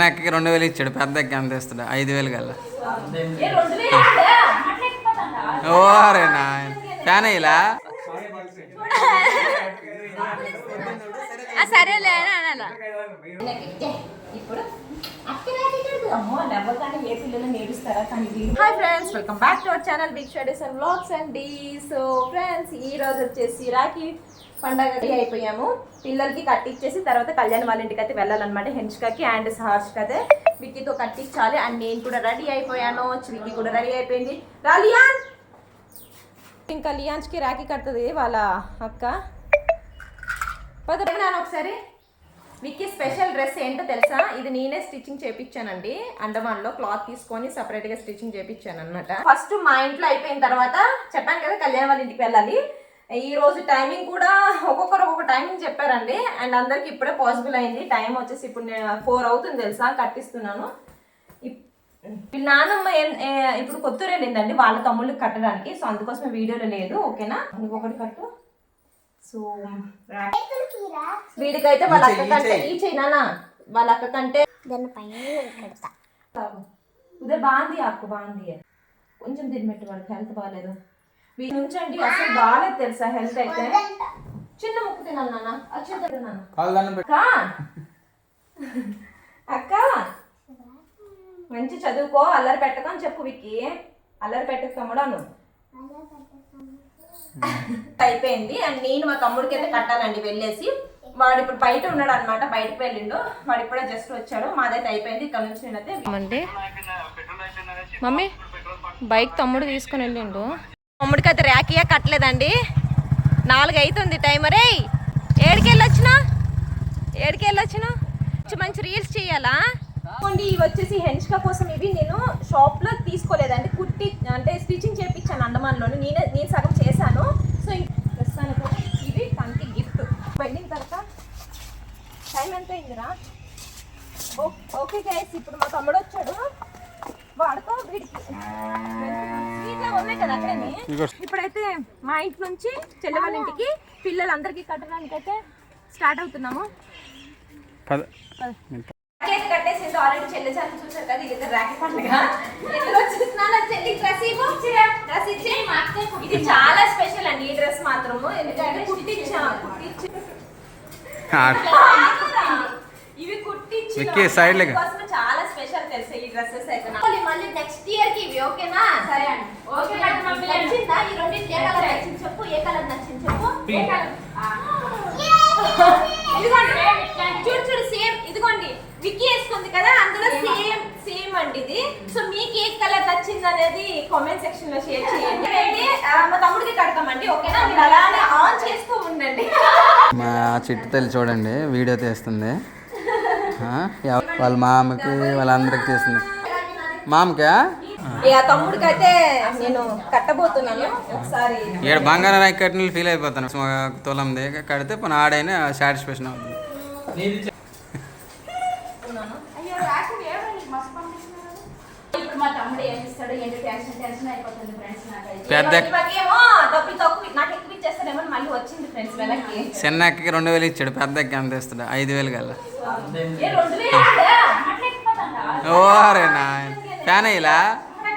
చిన్న అక్కకి రెండు వేలు ఇచ్చాడు పెద్ద అక్క ఎంత ఇస్తాడు? ఐదు వేలు కల్లా ఓ అరే నా ఫ్యాన్ అయ్యలా? సరేలే hi friends welcome back to our channel big shadies and vlogs and D so friends ఈ రోజు వచ్చేసి రాఖీ. పండగ అయిపోయాము. పిల్లలకి కట్టించేసి తర్వాత కళ్యాణ్ వాళ్ళ ఇంటికి అయితే వెళ్ళాలన్నమాట. హెన్స్కాకి అండ్ సహర్ష్కి అయితే విక్కీతో కట్టించాలి. అండ్ నేను కూడా రెడీ అయిపోయాను. విక్కీ కూడా రెడీ అయిపోయింది. రా లియాన్! ఇంకా లియాన్స్కి రాఖీ కడుతుంది వాళ్ళ అక్క. పద. నాన్న ఒకసారి. విక్కీ స్పెషల్ డ్రెస్ ఏంటో తెలుసా? ఇది నేనే స్టిచ్చింగ్ చేపించానండి అండమాన్లో క్లాత్ తీసుకొని సపరేట్గా స్టిచ్చింగ్ చేపించాను అనమాట ఫస్ట్ మా ఇంట్లో అయిపోయిన తర్వాత చెప్పాను కదా కళ్యాణ్ వాళ్ళ ఇంటికి వెళ్ళాలి. ఈ రోజు టైమింగ్ కూడా ఒక్కొక్కరు ఒక్కొక్క టైమింగ్ చెప్పారండి. అండ్ అందరికి ఇప్పుడే పాసిబుల్ అయింది. టైం వచ్చేసి ఇప్పుడు నేను ఫోర్ అవుతుంది తెలుసా? కట్టిస్తున్నాను. ఏ- ఇప్పుడు కొత్తూరు వెళ్ళిందండి వాళ్ళ తమ్ముళ్ళకి కట్టడానికి. సో అందుకోసమే వీడియోలో లేదు. ఓకేనా? ఇంకొకటి కట్టు. సో వీడికైతే వాళ్ళ అక్క కంటే ఈ చైనా వాళ్ళ అక్క కంటే ఇదే బాగుంది అక్క బాగుంది కొంచెం తినబెట్టు వాళ్ళకి హెల్త్ బాగాలేదు. వీడి నుంచి అండి అసలు బాగాలేదు తెలుసా హెల్త్ అయితే? చిన్న ముక్కు తినాలి నాన్న. తిన్నాను అక్క. అక్క. మంచి చదువుకో అల్లరి పెట్టకని చెప్పు విక్కి. అల్లరి పెట్టక తమ్ముడాను అయిపోయింది. అండ్ నేను మా తమ్ముడికి అయితే కట్టాలండి వెళ్ళేసి. వాడు ఇప్పుడు బయట ఉన్నాడు అనమాట బయటకు వెళ్ళిండు. వాడు ఇప్పుడే జస్ట్ వచ్చాడు. మాదైతే అయిపోయింది. ఇక్కడ నుంచి నేనైతే మమ్మీ బైక్ తమ్ముడు తీసుకుని వెళ్ళిండు. తమ్ముడికి అయితే ర్యాకియా కట్టలేదండి. నాలుగు అవుతుంది టైమరే ఏడికి వెళ్ళొచ్చినా ఏడికి వెళ్ళొచ్చినా మంచి మంచి రీల్స్ చేయాలా? ఇదిగోండి, ఇవి వచ్చేసి హెన్స్కా కోసం ఇవి నేను షాప్లో తీసుకోలేదండి. కుట్టి అంటే స్టిచ్చింగ్ చేయించాను అండమాన్లోని. నేనే నేను సగం చేశాను. సో ఇంక ప్రస్తుతానికి ఇవి తనకి గిఫ్ట్ వెళ్ళిన తర్వాత టైం ఎంత అయిందిరా ఓకే గైస్ ఇప్పుడు మా తమ్ముడు వచ్చాడు వాడుకో వీడికి. ఇప్పుడైతే మా ఇంటి నుంచి చెల్లె వాళ్ళ ఇంటికి పిల్లలందరికీ కట్టడానికి అయితే స్టార్ట్ అవుతున్నాము. పద. కేక్ కట్టేసింది ఆల్రెడీ చెల్లి చాలు చూసారు కదా ఇది రాఖీ పండుగ. ఎందులో చూస్తున్నాను చెల్లి డ్రెస్ ఇవ్వు? డ్రెస్ ఇచ్చే. ఇది చాలా స్పెషల్ అండి ఈ డ్రెస్ మాత్రము. ఎందుకంటే కుట్టించా కుట్టించి. ఇవి కుట్టించి చాలా స్పెషల్ తెలుసా ఈ డ్రెస్సెస్ అయితే. మళ్ళీ నెక్స్ట్ ఇయర్కి ఇవి ఓకేనా సరే అండి. ఓకే నచ్చిందా? ఈ రెండు ఏ కలర్ నచ్చింది చెప్పు? ఏ కలర్ నచ్చింది చెప్పు? ఏ కలర్? ఇదిగోండి. చూడు చూడు సేమ్ ఇదిగోండి. విక్కీ వేసుకుంది కదా అందులో సేమ్ సేమ్ అండి ఇది. సో మీకు ఏ కలర్ నచ్చింది అనేది కామెంట్ సెక్షన్లో షేర్ చేయండి. మా తమ్ముడికి కడతామండి ఓకేనా మీరు అలానే ఆన్ చేస్తూ ఉండండి. మా చిట్టు తల్లి చూడండి వీడియో తీస్తుంది. వాళ్ళ మామకి వాళ్ళందరికి తీస్తుంది మామకా? ఇక తమ్ముడికి అయితే నేను కట్టబోతున్నాను. ఒకసారి ఏడు బంగారం కట్టిన ఫీల్ అయిపోతాను. తులంది కడితే పని ఆడైనా సాటిస్ఫాక్షన్ అవుతుంది. పెద్ద- నాకు ఇచ్చేస్తారేమో అని మళ్ళీ వచ్చింది ఫ్రెండ్స్ వెనక్కి. చిన్న అక్కకి రెండు వేలు ఇచ్చాడు పెద్ద అక్క ఎంత ఇస్తాడు? ఐదు వేలు కల్లా ఏ రెండు వేలు ఇచ్చాడా? అట్లా ఎక్కిపోతాడా? ఓ అరే నా ఫ్యాన్ మా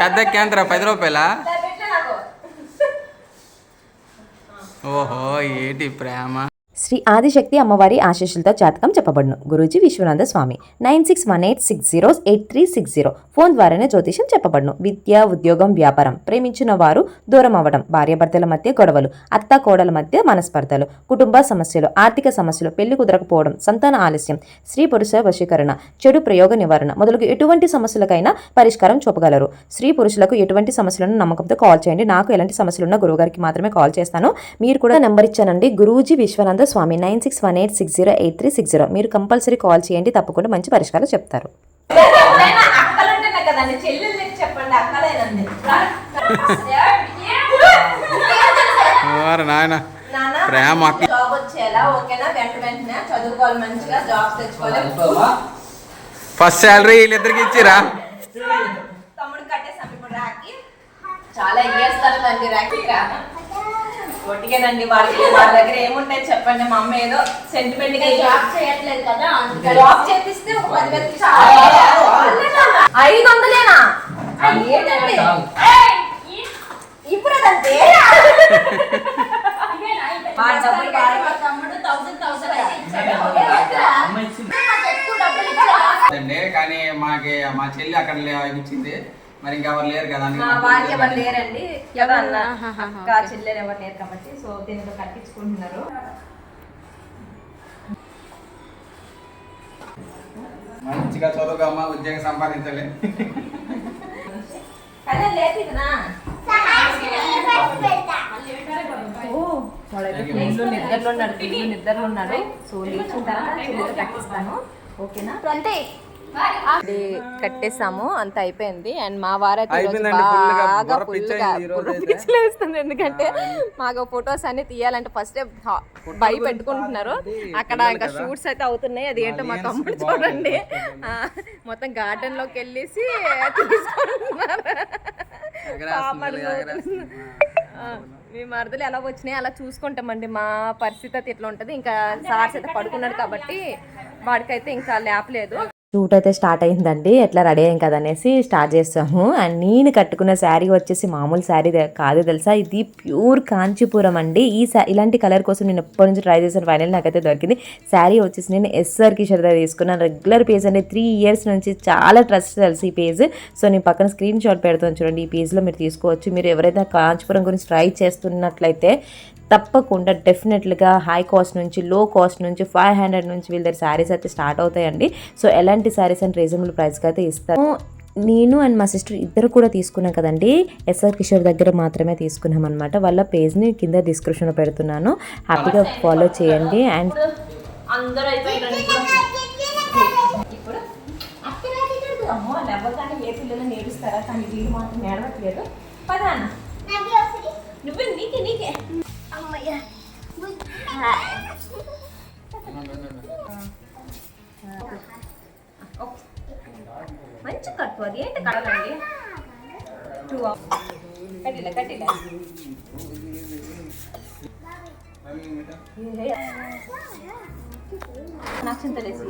పెద్ద అక్క ఎంతరా? పది రూపాయలా. ఓహో ఏంటి ప్రేమ? శ్రీ ఆదిశక్తి అమ్మవారి ఆశీస్సులతో జాతకం చెప్పబడును. Guruji Vishwanatha Swami nine six one eight six zero eight three six zero. Phone ద్వారానే జ్యోతిషం చెప్పబడును. విద్య ఉద్యోగం వ్యాపారం. ప్రేమించిన వారు దూరం అవ్వడం. భార్యాభర్తల మధ్య గొడవలు. అత్త కోడల మధ్య మనస్పర్ధలు. కుటుంబ సమస్యలు ఆర్థిక సమస్యలు పెళ్ళి కుదరకపోవడం సంతాన ఆలస్యం స్త్రీ పురుష వశీకరణ చెడు ప్రయోగ నివారణ మొదలగు ఎటువంటి సమస్యలకైనా పరిష్కారం చూపగలరు. స్త్రీ పురుషులకు ఎటువంటి సమస్యలను నమ్మకంతో కాల్ చేయండి. నాకు ఎలాంటి సమస్యలున్నా గురువుగారికి మాత్రమే కాల్ చేస్తాను. మీరు కూడా నెంబర్ ఇచ్చానండి. Guruji Vishwanatha Swami nine six one eight six zero eight three six zero. మీరు కంపల్సరీ కాల్ చేయండి తప్పకుండా మంచి పరిష్కారం చెప్తారు. నాయన? ప్రేమ. జాబ్ వచ్చేలా ఓకేనా? వెంట వెంటనే చదువుకోవాలి మంచిగా తెచ్చుకోవాలి. ఫస్ట్ శాలరీ వీళ్ళిద్దరికి ఇచ్చిరా? తమ్ముడు కట్టేసాం ఇప్పుడు రాకి చాలా ఇయర్స్ తర్వాత అండి ర్యాకింగ్ రా ఒట్టిగానండి వాళ్ళకి వాళ్ళ దగ్గర ఏముంటాయి చెప్పండి. మా అమ్మ ఏదో సెంటిమెంట్గా జాబ్ చేయట్లేదు కదా జాబ్ చేపిస్తే ఒక పది వేలు ఐదు వందలేనా? ఏంటండి? ఇప్పుడు అదంతే కానీ మాకి మా చెల్లి అక్కడ ఇచ్చింది. మరి ఇంకెవరు లేరు కదా భార్య ఎవరు. లేరండి. కదా అన్న అక్క చెల్లెలు ఎవరు లేరు కాబట్టి సో దీంతో కట్టించుకుంటున్నారు. మంచిగా చదువుగా అమ్మ ఉద్యోగం సంపాదించాలి. నిద్రలో ఉన్నాడు నిద్రలో ఉన్నాడు. సో లేచిన తర్వాత కట్టిస్తాను. ఓకేనా? అది కట్టేసాము అంత అయిపోయింది. అండ్ మా వారైతే బాగా ఫుల్గా. పిచ్చిలేస్తుంది. ఎందుకంటే మాకు ఫొటోస్ అన్ని తీయాలంటే ఫస్ట్ భయ పెట్టుకుంటున్నారు. అక్కడ ఇంకా షూట్స్ అయితే అవుతున్నాయి. అది ఏంటో మా తమ్ముడు చూడండి. మొత్తం గార్డెన్లోకి వెళ్ళేసి తీసుకుంటున్నారు మీ మరదలు ఎలా వచ్చినాయి అలా చూసుకుంటామండి. మా పరిస్థితి అయితే ఇట్లా ఉంటుంది. ఇంకా సార్స్ అయితే పడుకున్నాడు కాబట్టి వాడికైతే ఇంకా లేపలేదు. షూట్ అయితే స్టార్ట్ అయిందండి. ఎట్లా రెడీ అయ్యాం కదనేసి స్టార్ట్ చేస్తాము అండ్ నేను కట్టుకున్న శారీ వచ్చేసి మామూలు శారీ కాదు తెలుసా? ఇది ప్యూర్ కాంచీపురం అండి. ఈ శా ఇలాంటి కలర్ కోసం నేను ఎప్పటి నుంచి ట్రై చేశాను ఫైనల్ నాకైతే దొరికింది. శారీ వచ్చేసి నేను ఎస్ఆర్ కిషోర్ దగ్గర తీసుకున్నాను. రెగ్యులర్ పేజ్ అండి. త్రీ ఇయర్స్ నుంచి చాలా ట్రస్ట్ తెలుసు ఈ పేజ్. సో నేను పక్కన స్క్రీన్ షాట్ పెడతాను చూడండి. ఈ పేజ్లో మీరు తీసుకోవచ్చు. మీరు ఎవరైతే కాంచీపురం గురించి ట్రై చేస్తున్నట్లయితే తప్పకుండా డెఫినెట్లుగా హై కాస్ట్ నుంచి లో కాస్ట్ నుంచి ఫైవ్ హండ్రెడ్ నుంచి వీళ్ళ దగ్గర శారీస్ అయితే స్టార్ట్ అవుతాయండి. సో ఎలాంటి శారీస్ అండ్ రీజనబుల్ ప్రైస్కి అయితే ఇస్తారు. నేను అండ్ మా సిస్టర్ ఇద్దరు కూడా తీసుకున్నాం కదండి. ఎస్ఆర్ కిషోర్ దగ్గర మాత్రమే తీసుకున్నాం అనమాట వాళ్ళ పేజ్ని కింద డిస్క్రిప్షన్లో పెడుతున్నాను. హ్యాపీగా ఫాలో చేయండి అండ్ అందరూ అయిపోయారు ఇప్పుడు అక్కడ అమ్మో నవ్వగానే ఏ పిల్లలు నేర్పిస్తారా కానీ వీడు మాత్రం నేడవట్లేదు నువ్వు నీకే నీకే. మంచి కట్టు అది ఏంటి కడలండి టూ కట్టిలే కట్టిలే. నాకు చింతలేసి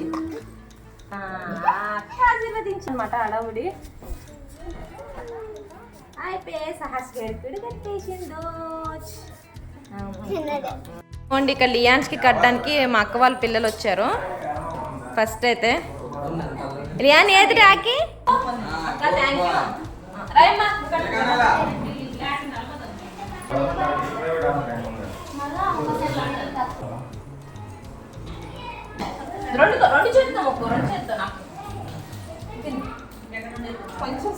ఆశీర్వదించనమాట అడవుడి అయిపోయి సహస్రుడు కట్టేసిందో ఓండి ఇక్కడ లియాన్స్కి కట్టడానికి మా అక్క వాళ్ళ పిల్లలు వచ్చారు. ఫస్ట్ అయితే. లియాన్ ఏది రాకి కొంచెం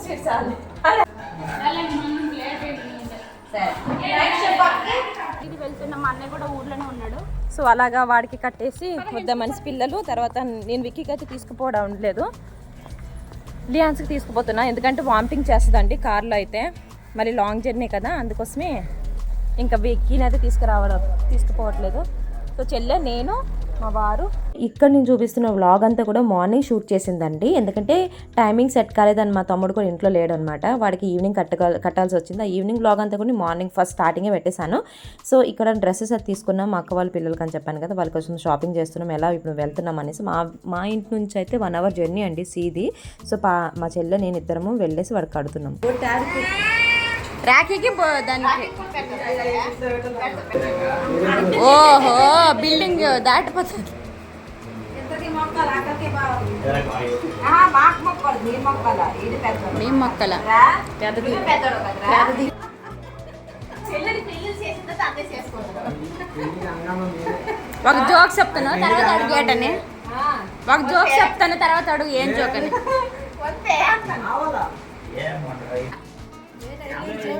చాలు మా అన్నయ్య కూడా ఊర్లోనే ఉన్నాడు. సో అలాగా వాడికి కట్టేసి వద్ద మనిషి పిల్లలు తర్వాత నేను విక్కీకి అయితే తీసుకుపోవడం లేదు. లియాన్స్కి తీసుకుపోతున్నా ఎందుకంటే వామిటింగ్ చేస్తుందండి కార్లో అయితే. మరి లాంగ్ జర్నీ కదా అందుకోసమే ఇంకా విక్కీని అయితే తీసుకురావడం తీసుకుపోవట్లేదు. సో చెల్లె నేను మా వారు. ఇక్కడ నేను చూపిస్తున్న వ్లాగ్ అంతా కూడా మార్నింగ్ షూట్ చేసిందండి. ఎందుకంటే టైమింగ్ సెట్ కాలేదని మా తమ్ముడు కూడా ఇంట్లో లేడు అనమాట వాడికి ఈవినింగ్ కట్టగా కట్టాల్సి వచ్చింది. ఆ ఈవినింగ్ వ్లాగ్ అంతా కూడా మార్నింగ్ ఫస్ట్ స్టార్టింగే పెట్టేశాను. సో ఇక్కడ డ్రెస్సెస్ అది తీసుకున్నాం. మా అక్క వాళ్ళ పిల్లలకి అని చెప్పాను కదా వాళ్ళ కోసం షాపింగ్ చేస్తున్నాం. ఎలా ఇప్పుడు వెళ్తున్నాం అనేసి మా మా ఇంటి నుంచి అయితే వన్ అవర్ జర్నీ అండి సీది. సో పా మా చెల్లె నేను ఇద్దరము వెళ్ళేసి వాడికి కడుతున్నాం. రాఖీకి దానికి. ఓహో బిల్డింగ్ దాటిపోతుంది. మీ మొక్కల. పెద్దది. చెల్లెలు పెళ్ళి చేసిన తర్వాత చేసుకుంటాడు ఒక జోక్ చెప్తాను తర్వాత అడుగు ఒక జోక్ చెప్తాను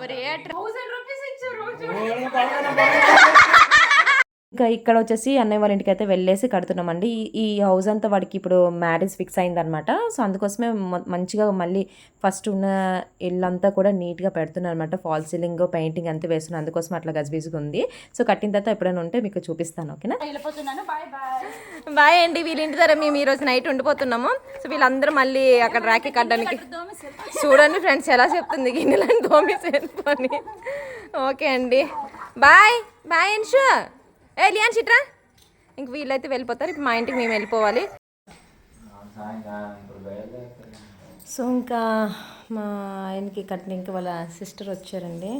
మరి ఏ థౌసండ్ రూపీస్ ఇచ్చారు ఇంకా ఇక్కడ వచ్చేసి అన్నయ్య వాళ్ళ ఇంటికి అయితే వెళ్ళేసి కడుతున్నామండి. ఈ ఈ హౌస్ అంతా వాడికి ఇప్పుడు మ్యారేజ్ ఫిక్స్ అయిందనమాట. సో అందుకోసమే మంచిగా మళ్ళీ ఫస్ట్ ఉన్న ఇల్లు అంతా కూడా నీట్గా పెడుతున్నాను అనమాట ఫాల్ సీలింగ్ పెయింటింగ్ అంతా వేస్తున్నాను అందుకోసం అట్లా గజిబిజిగా ఉంది. సో కట్టిన తర్వాత ఎప్పుడైనా ఉంటే మీకు చూపిస్తాను ఓకేనా? వెళ్ళిపోతున్నాను. బాయ్ అండి. వీళ్ళ ఇంటి దగ్గర మేము ఈరోజు నైట్ ఉండిపోతున్నాము. సో వీళ్ళందరూ మళ్ళీ అక్కడ రాఖీ కట్టడానికి చూడండి ఫ్రెండ్స్ ఎలా చెప్తుంది గిన్నెలని దోమేసేసుకొని ఓకే అండి. బాయ్ బాయ్ అన్షు ఏ లియాన్ చిట్రా? ఇంక వీళ్ళైతే వెళ్ళిపోతారు. ఇప్పుడు మా ఇంటికి మేము వెళ్ళిపోవాలి. సో ఇంకా మా ఆయనకి కట్టిన ఇంకా వాళ్ళ సిస్టర్ వచ్చారండి.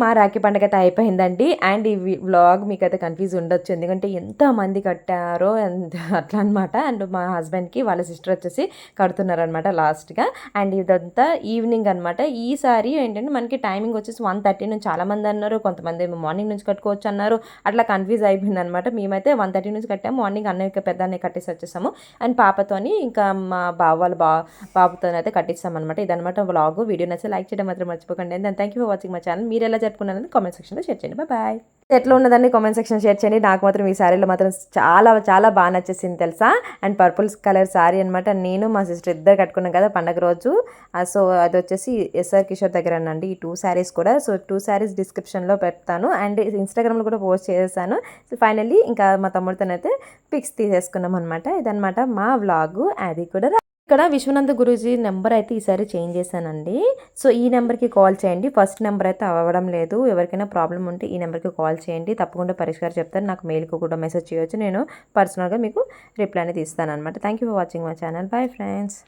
మా రాఖీ పండుగ అయితే అయిపోయిందండి. అండ్ ఈ వ్లాగ్ మీకు అయితే కన్ఫ్యూజ్ ఉండొచ్చు. ఎందుకంటే ఎంత మంది కట్టారో అట్లా అనమాట అండ్ మా హస్బెండ్కి వాళ్ళ సిస్టర్ వచ్చేసి కడుతున్నారనమాట లాస్ట్గా అండ్ ఇదంతా ఈవినింగ్ అనమాట ఈసారి ఏంటంటే మనకి టైమింగ్ వచ్చేసి వన్ థర్టీ నుంచి చాలామంది అన్నారు. కొంతమంది ఏమో మార్నింగ్ నుంచి కట్టుకోవచ్చు అన్నారు. అట్లా కన్ఫ్యూజ్ అయిపోయింది అనమాట మేమైతే వన్ థర్టీ నుంచి కట్టాము. మార్నింగ్ అన్నయ్య పెద్ద అన్నయ్య కట్టేసి వచ్చేసాము. అండ్ పాపతోని ఇంకా మా బావ వాళ్ళ బా బాబుతో అయితే కట్టిస్తామన్నమాట. ఇదనమాట వ్లాగ్ వీడియో నచ్చితే లైక్ చేయడం మాత్రం మర్చిపోకండి. And thank you for watching మా ఛానల్ మీరు ఎలా జరుపుకున్నారని కామెంట్ సెక్షన్లో షేర్ చేయండి. బాయ్ బాయ్ ఎట్లా ఉన్నదని కామెంట్ సెక్షన్ షేర్ చేయండి. నాకు మాత్రం ఈ శారీలో మాత్రం చాలా చాలా బాగా నచ్చేసింది తెలుసా? అండ్ పర్పుల్ కలర్ శారీ అనమాట నేను మా సిస్టర్ ఇద్దరు కట్టుకున్నాం కదా పండగ రోజు. సో అది వచ్చేసి ఎస్ఆర్ కిషోర్ దగ్గర అండి ఈ టూ శారీస్ కూడా. సో టూ శారీస్ డిస్క్రిప్షన్లో పెడతాను. అండ్ ఇన్స్టాగ్రామ్లో కూడా పోస్ట్ చేసేసాను. సో ఫైనల్లీ ఇంకా మా తమ్ముడితోనైతే పిక్స్ తీసేసుకున్నాం అనమాట ఇదనమాట మా వ్లాగు అది కూడా ఇక్కడ విశ్వనంద గురూజీ నెంబర్ అయితే ఈసారి చేంజ్ చేశానండి. సో ఈ నెంబర్కి కాల్ చేయండి. ఫస్ట్ నెంబర్ అయితే అవ్వడం లేదు. ఎవరికైనా ప్రాబ్లం ఉంటే ఈ నెంబర్కి కాల్ చేయండి. తప్పకుండా పరిష్కారం చెప్తాను నాకు మెయిల్కి కూడా మెసేజ్ చేయొచ్చు. నేను పర్సనల్గా మీకు రిప్లై అనేది ఇస్తాను అనమాట thank you for watching my channel. Bye friends.